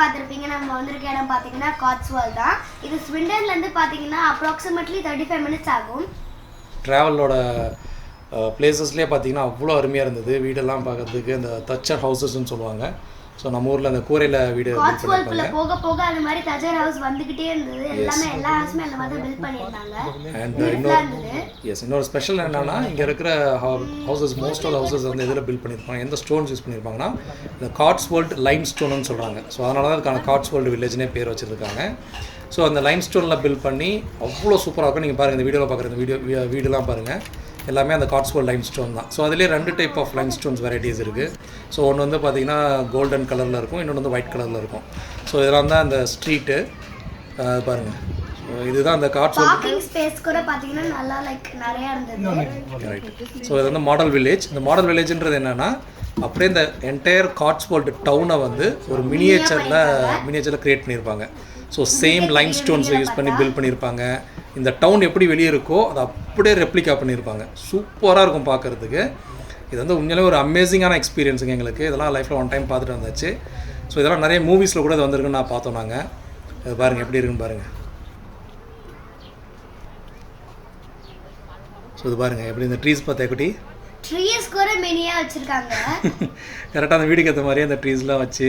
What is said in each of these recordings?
பார்த்துருப்பீங்க. நம்ம வந்திருக்க இடம் பார்த்தீங்கன்னா காட்ஸ்வால் தான். இது ஸ்விண்டன்லேருந்து பார்த்தீங்கன்னா அப்ராக்சிமேட்லி தேர்ட்டி ஃபைவ் மினிட்ஸ் ஆகும் ட்ராவலோட பிளேசஸ்லேயே பார்த்தீங்கன்னா அவ்வளோ அருமையாக இருந்தது. வீடெல்லாம் பார்க்கறதுக்கு இந்த தச்சர் ஹவுசஸ்ன்னு சொல்லுவாங்க. ஸோ நம்ம ஊரில் அந்த கூரையில் வீடு பண்ணியிருப்பாங்க போக போக அந்த மாதிரி தஜர் ஹவுஸ் வந்துகிட்டே இருந்தது. எல்லாமே எல்லா ஹவுஸுமே அந்த மாதிரி பில்ட் பண்ணியிருந்தாங்க. அண்ட் Beautiful-ஆ இன்னொரு எஸ் ஸ்பெஷல் என்னன்னா இங்கே இருக்கிற ஹவுசஸ் மோஸ்ட் ஆஃப் ஹவுசஸ் வந்து எதில் பில்ட் பண்ணியிருப்பாங்க? எந்த ஸ்டோன்ஸ் யூஸ் பண்ணியிருப்பாங்கன்னா இந்த காட்ஸ் வேர்ல்ட் லைம் ஸ்டோன்னு சொல்கிறாங்க ஸோ அதனால தான் அதுக்கான காட்ஸ் வேர்ல்டு வில்லேஜ்னே பேர் வச்சுருக்காங்க. ஸோ அந்த லைம் ஸ்டோனில் பில்ட் பண்ணி அவ்வளோ சூப்பராக இருக்கும். நீங்கள் பாருங்கள் இந்த வீடியோவில் பார்க்குற இந்த வீடியோ வீ- வீடுலாம் பாருங்கள் எல்லாமே அந்த காட்ஸ் வேர்ல்ட் லைம் ஸ்டோன் தான். ஸோ அதிலே ரெண்டு type of lime stones varieties இருக்குது ஸோ ஒன்று வந்து பார்த்தீங்கன்னா கோல்டன் கலரில் இருக்கும் இன்னொன்று வந்து ஒயிட் கலரில் இருக்கும். ஸோ இதெல்லாம் தான் அந்த ஸ்ட்ரீட்டு பாருங்கள் ஸோ இதுதான் அந்த காட்ஸ் வேர்ல்ட் பார்க்கிங் ஸ்பேஸ் கூட பார்த்தீங்கன்னா நல்லா லைக் நிறைய இருந்தது. ரைட் ஸோ இது வந்து மாடல் வில்லேஜ் இந்த மாடல் வில்லேஜ்ன்றது என்னன்னா அப்படியே இந்த என்டையர் காட்ஸ்வோல்டு டவுனை வந்து ஒரு மினியேச்சரில் மினியேச்சரில் கிரியேட் பண்ணியிருப்பாங்க ஸோ சேம் லைம் ஸ்டோன்ஸை யூஸ் பண்ணி பில்ட் பண்ணியிருப்பாங்க இந்த டவுன் எப்படி வெளியே இருக்கோ அதை அப்படியே ரெப்ளிகா பண்ணியிருப்பாங்க. சூப்பராக இருக்கும் பார்க்குறதுக்கு. இது வந்து உண்மையிலே ஒரு அமேசிங்கான எக்ஸ்பீரியன்ஸுங்க எங்களுக்கு. இதெல்லாம் லைஃப்பில் ஒன் டைம் பார்த்துட்டு வந்தாச்சு. ஸோ இதெல்லாம் நிறைய மூவிஸில் கூட இது வந்திருக்குன்னு நான் பார்த்தோம் நாங்கள் இது பாருங்கள் எப்படி இருக்குன்னு பாருங்கள் ஸோ இது பாருங்கள் எப்படி இந்த ட்ரீஸ் பார்த்தா குட்டி? ட்ரீஸ் கூட மினியா வச்சிருக்காங்க. கரெக்டாக அந்த வீடுக்கு ஏற்ற மாதிரியே அந்த ட்ரீஸ்லாம் வச்சு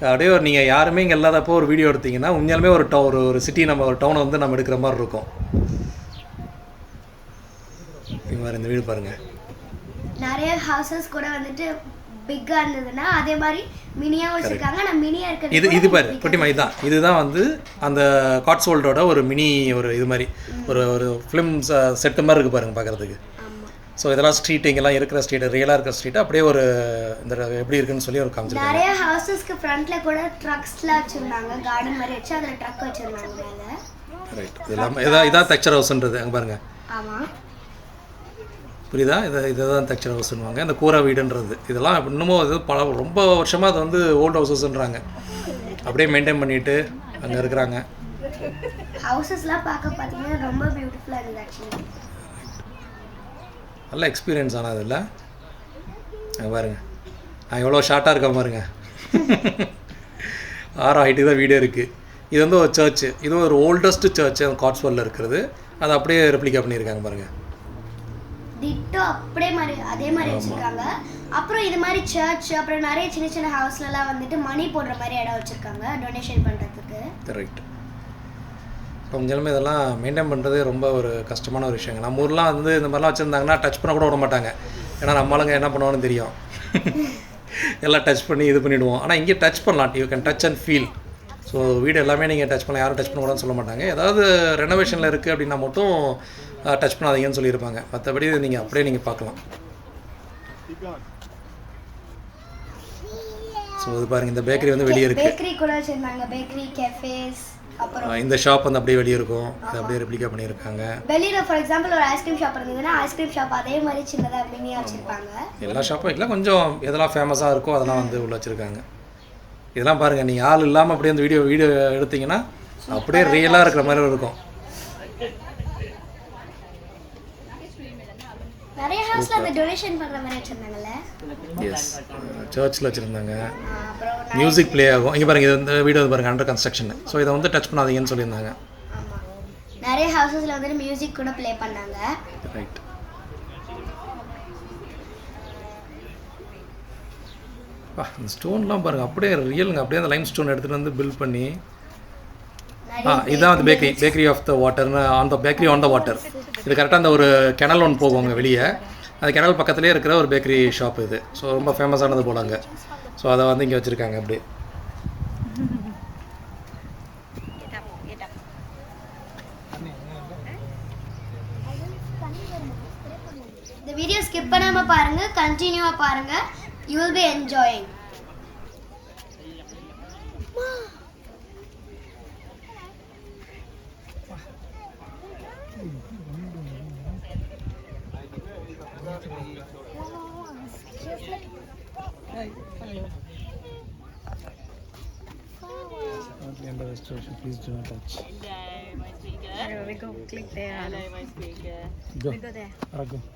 அப்படியே ஒரு நீங்கள் யாருமே இங்கே இல்லாதப்போ ஒரு வீடியோ எடுத்தீங்கன்னா உண்மையாலுமே ஒரு டவு ஒரு ஒரு சிட்டி நம்ம ஒரு டவுனை வந்து நம்ம எடுக்கிற மாதிரி இருக்கும். பாருங்க இந்த வீடு பாருங்கள் நிறைய ஹவுசஸ் கூட வந்துட்டு பிக்கா இருந்ததுன்னா அதே மாதிரி மினியா வச்சிருக்காங்க. ஆனா மினியா இருக்கிறது இது இது பாரு குட்டிமா இதுதான் இதுதான் வந்து அந்த காட்ஸ்வோல்டோட ஒரு மினி ஒரு இது மாதிரி ஒரு ஒரு ஃபிலிம் செட்டு மாதிரி இருக்குது பாருங்க பார்க்குறதுக்கு ஸோ இதெல்லாம் ஸ்ட்ரீட் இங்கெல்லாம் இருக்கிற ஸ்ட்ரீட் ரியலாக இருக்கிற ஸ்ட்ரீட் அப்படியே ஒரு இந்த எப்படி இருக்குன்னு சொல்லி ஒரு காமிச்சிருக்காங்க. நிறைய ஹவுசஸ்க்கு ஃப்ரண்ட்ல கூட ட்ரக்ஸ்லாம் வச்சிருந்தாங்க. கார்டன் மாதிரி வச்சு அதுல ட்ரக் வச்சிருந்தாங்க ரைட் இதெல்லாம் இதான் இதான் தக்சர் ஹவுஸ்ன்றது அங்கே பாருங்கள் ஆமா. புரியுதா? இதை இதை தான் தக்சர் ஹவுஸ்னுவாங்க இந்த கூரை வீடுன்றது. இதெல்லாம் இன்னமும் இது பல ரொம்ப வருஷமாக அது வந்து ஓல்டு ஹவுசஸ்ன்றாங்க அப்படியே மெயின்டைன் பண்ணிட்டு அங்கே இருக்கிறாங்க. ஹவுசஸ்லாம் பார்க்க பார்த்தீங்கன்னா ரொம்ப பியூட்டிஃபுல்லா இருந்தது ஆக்சுவலி நல்ல எக்ஸ்பீரியன்ஸ் ஆனால் அதில் அங்கே பாருங்க. நான் எவ்வளோ ஷார்ட்டாக இருக்கேன் பாருங்க. ஆறு ஹைட்டு தான் வீடே இருக்குது இது வந்து ஒரு சர்ச்சு இது ஒரு ஓல்டஸ்ட் சர்ச் காட்ஸ்வல்லில் இருக்கிறது. அதை அப்படியே ரெப்ளிகா பண்ணியிருக்காங்க பாருங்கள் டிட்டோ அப்படியே மாதிரி அதே மாதிரி வச்சிருக்காங்க. அப்புறம் இது மாதிரி சர்ச் அப்புறம் நிறைய சின்ன சின்ன ஹவுஸ்லலாம் வந்துட்டு மணி போடுற மாதிரி இடம் வச்சிருக்காங்க டொனேஷன் பண்றதுக்கு. ரைட் கொஞ்சமே இதெல்லாம் மெயின்டைன் பண்ணுறது ரொம்ப ஒரு கஷ்டமான ஒரு விஷயங்க. நம்ம ஊர்லாம் வந்து இந்த மாதிரிலாம் வச்சுருந்தாங்கன்னா டச் பண்ண கூட விட மாட்டாங்க. ஏன்னா நம்மளுங்க என்ன பண்ணுவோன்னு தெரியும். எல்லாம் டச் பண்ணி இது பண்ணிவிடுவோம் ஆனால் இங்கே டச் பண்ணலாம். You can touch and feel so வீடு எல்லாமே நீங்கள் டச் பண்ணலாம். யாரும் டச் பண்ணக்கூடாதுன்னு சொல்ல மாட்டாங்க. ஏதாவது ரெனோவேஷனில் இருக்குது அப்படின்னா மட்டும் டச் பண்ணாதீங்கன்னு சொல்லியிருப்பாங்க. மற்றபடி நீங்கள் அப்படியே நீங்கள் பார்க்கலாம். ஸோ இது பாருங்கள் இந்த பேக்கரி வந்து வெளியே இருக்குது பேக்கரி கூட வச்சிருந்தாங்க. பேக்கரி கெஃபேஸ் இந்த ஷாப் வந்து அப்படியே வெளியே இருக்கும். இது அப்படியே ரெப்ளிகா பண்ணியிருக்காங்க. வெளியில ஃபார் எக்ஸாம்பிள் ஒரு ஐஸ்கிரீம் ஷாப் இருந்ததுன்னா ஐஸ்கிரீம் ஷாப் அதே மாதிரி சின்னதா மினியா வச்சிருப்பாங்க. எல்லா ஷாப்பும் இல்லை கொஞ்சம் எதெல்லாம் ஃபேமஸாக இருக்கோ அதெல்லாம் வந்து உள்ள வச்சுருக்காங்க. இதெல்லாம் பாருங்கள் நீங்கள் ஆள் இல்லாமல் அப்படியே அந்த வீடியோ வீடியோ எடுத்தீங்கன்னா அப்படியே ரியலாக இருக்கிற மாதிரி இருக்கும். ஹவுஸ்ல அந்த டொனேஷன் பண்ற மாதிரி வச்சிருந்தாங்கல்ல? எஸ் சர்ச்சில் வச்சுருந்தாங்க. மியூசிக் ப்ளே ஆகும். இங்கே பாருங்கள் இது வந்து வீடியோ பாருங்கள் அண்டர் கன்ஸ்ட்ரக்ஷன் ஸோ இதை வந்து டச் பண்ணாதீங்கன்னு சொல்லியிருந்தாங்க. ஆமா. நிறைய ஹவுசஸ்ல வந்துட்டு மியூசிக் கூட ப்ளே பண்ணாங்க. ரைட் இந்த ஸ்டோன்லாம் பாருங்கள் அப்படியே ரியலுங்க அப்படியே அந்த லைம் ஸ்டோன் எடுத்துகிட்டு வந்து பில்ட் பண்ணி. ஆ இதுதான் வந்து bakery bakery of the வாட்டர்னு on the bakery on the water இது கரெக்டாக அந்த ஒரு கிணல் ஒன்று போகுங்க வெளியே. அது கிணல் பக்கத்துலேயே இருக்கிற ஒரு பேக்கரி ஷாப் இது. ஸோ ரொம்ப ஃபேமஸானது போல் அங்கே. ஸோ அதை வந்து இங்கே வச்சுருக்காங்க அப்படி இந்த வீடியோ ஸ்கிப் பண்ணாமல் பாருங்கள் கண்டினியூவாக பாருங்கள் you will be enjoying Please do not touch. Hello, my speaker. we go click there. Hello, my speaker. Go. We go there. go.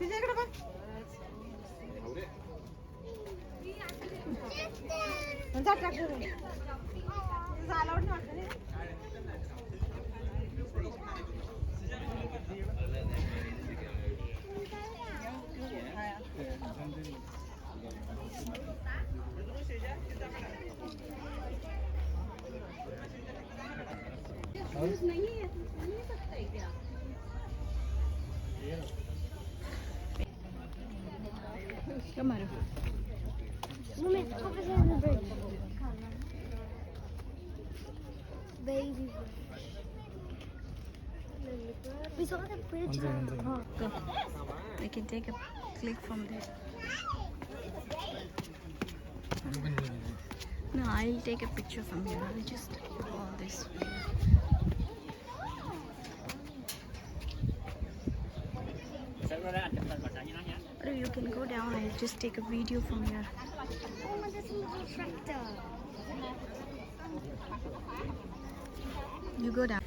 तुझ्याकडे बघ जा tractor Come on. Moment, over the bridge. Baby. We saw the bridge. Oh, go. I can take a click from there. No, I'll take a picture from here. I'll just all this. Or you can go down. I'll just take a video from here. Oh, this is a tractor. You go down.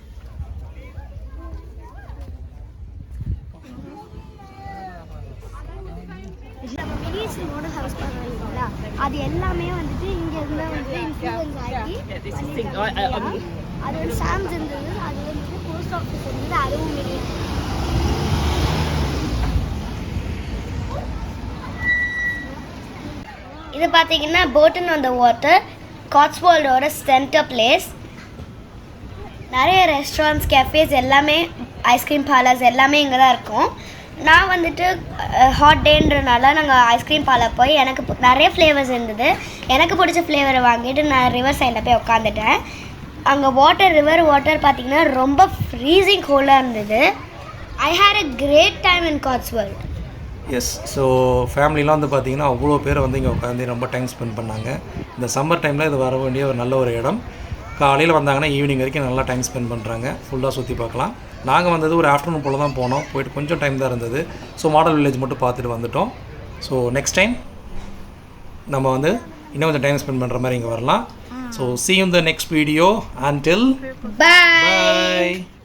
நம்ம மெடியேஷனோட house பண்ணுறீங்களா அது எல்லாமே வந்துட்டு இங்க இருந்து வந்து influence ஆகி பண்ணிருக்காங்க. அது வந்து சாம்ஸ் இருந்தது. அது வந்துட்டு போஸ்ட் ஆஃபீஸ் இருந்தது. அதுவும் மெடியேஷன் இது பார்த்தீங்கன்னா போட்டன் ஆன் த வாட்டர் காட்ஸ்வால்டோட சென்டர் பிளேஸ் நிறைய ரெஸ்டாரண்ட்ஸ் கேஃபேஸ் எல்லாமே ஐஸ்கிரீம் பார்லர்ஸ் எல்லாமே இங்கே தான் இருக்கும். நான் வந்துட்டு ஹாட் டேன்றனால நாங்கள் ஐஸ்கிரீம் பார்லர் போய் எனக்கு நிறைய ஃப்ளேவர்ஸ் இருந்தது. எனக்கு பிடிச்ச ஃப்ளேவரை வாங்கிட்டு நான் ரிவர் சைடில் போய் உட்காந்துட்டேன் அங்கே வாட்டர் ரிவர் வாட்டர் பார்த்திங்கன்னா ரொம்ப ஃப்ரீசிங் கோல்டாக இருந்தது. I had a great time in Cotswolds so ஃபேமிலிலாம் வந்து பார்த்தீங்கன்னா அவ்வளோ பேர் வந்து இங்கே உட்காந்து ரொம்ப டைம் ஸ்பெண்ட் பண்ணாங்க. இந்த சம்மர் டைமில் இது வர வேண்டிய ஒரு நல்ல ஒரு இடம். காலையில் வந்தாங்கன்னா ஈவினிங் வரைக்கும் நல்லா டைம் ஸ்பெண்ட் பண்ணுறாங்க ஃபுல்லாக சுற்றி பார்க்கலாம். நாங்கள் வந்தது ஒரு ஆஃப்டர்நூன் போல் தான் போனோம். போயிட்டு கொஞ்சம் டைம் தான் இருந்தது. ஸோ மாடல் வில்லேஜ் மட்டும் பார்த்துட்டு வந்துட்டோம். ஸோ நெக்ஸ்ட் டைம் நம்ம வந்து இன்னும் கொஞ்சம் டைம் ஸ்பெண்ட் பண்ணுற மாதிரி இங்கே வரலாம். So see you in the next video. Until bye bye.